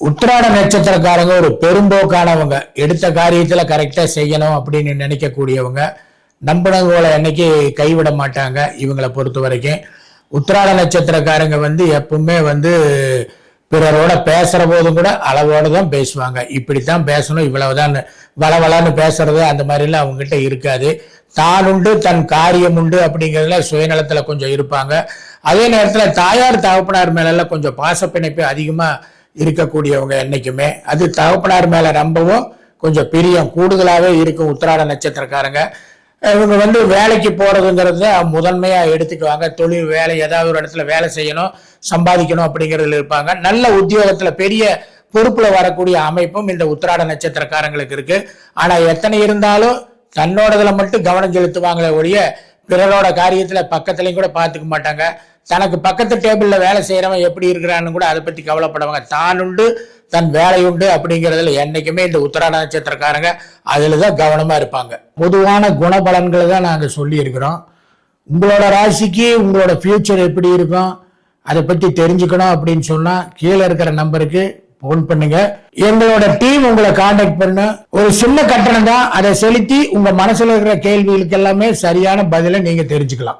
உத்திராட நட்சத்திரக்காரங்க ஒரு பெரும்போக்கானவங்க. எடுத்த காரியத்துல கரெக்டா செய்யணும் அப்படின்னு நினைக்கக்கூடியவங்க. நம்பினவங்களை என்னைக்கு கைவிட மாட்டாங்க இவங்களை பொறுத்த வரைக்கும். உத்திராட நட்சத்திரக்காரங்க வந்து எப்பவுமே வந்து பிறரோட பேசுற போதும் கூட அளவோட தான் பேசுவாங்க. இப்படித்தான் பேசணும் இவ்வளவுதான் வளவலான்னு பேசுறது அந்த மாதிரிலாம் அவங்ககிட்ட இருக்காது. தான் உண்டு தன் காரியம் உண்டு அப்படிங்கிறதுல சுயநலத்துல கொஞ்சம் இருப்பாங்க. அதே நேரத்துல தாயார் தகப்பனார் மேலெல்லாம் கொஞ்சம் பாசப்பிணைப்பு அதிகமா இருக்கக்கூடியவங்க என்றைக்குமே அது தகப்பனார் மேலே ரொம்பவும் கொஞ்சம் பிரியம். கூடுதலாகவே இருக்கும் உத்திராட நட்சத்திரக்காரங்க. இவங்க வந்து வேலைக்கு போகிறதுங்கிறது முதன்மையாக எடுத்துக்குவாங்க. தொழில் வேலை ஏதாவது ஒரு இடத்துல வேலை செய்யணும் சம்பாதிக்கணும் அப்படிங்கிறதுல இருப்பாங்க. நல்ல உத்தியோகத்தில் பெரிய பொறுப்பில் வரக்கூடிய அமைப்பும் இந்த உத்திராட நட்சத்திரக்காரங்களுக்கு இருக்குது ஆனால் எத்தனை இருந்தாலும் தன்னோடதில் மட்டும் கவனம் செலுத்துவாங்களே ஒழிய பிறரோட காரியத்தில் பக்கத்துலேயும் கூட பார்த்துக்க மாட்டாங்க. தனக்கு பக்கத்து டேபிளில் வேலை செய்கிறவன் எப்படி இருக்கிறான்னு கூட அதை பற்றி கவலைப்படுவாங்க. தான் உண்டு தன் வேலை உண்டு அப்படிங்கிறதுல என்றைக்குமே இந்த உத்தராட நட்சத்திரக்காரங்க அதில் தான் கவனமாக இருப்பாங்க. பொதுவான குணபலன்களை தான் நாங்கள் சொல்லியிருக்கிறோம். உங்களோட ராசிக்கு உங்களோட ஃப்யூச்சர் எப்படி இருக்கும் அதை பற்றி தெரிஞ்சுக்கணும் அப்படின்னு சொன்னால் கீழே இருக்கிற நம்பருக்கு ஃபோன் பண்ணுங்க. எங்களோட டீம் உங்களை காண்டாக்ட் பண்ண. ஒரு சின்ன கட்டணம் தான் அதை செலுத்தி உங்க மனசுல இருக்கிற கேள்விகளுக்கு எல்லாமே சரியான பதிலை நீங்க தெரிஞ்சுக்கலாம்.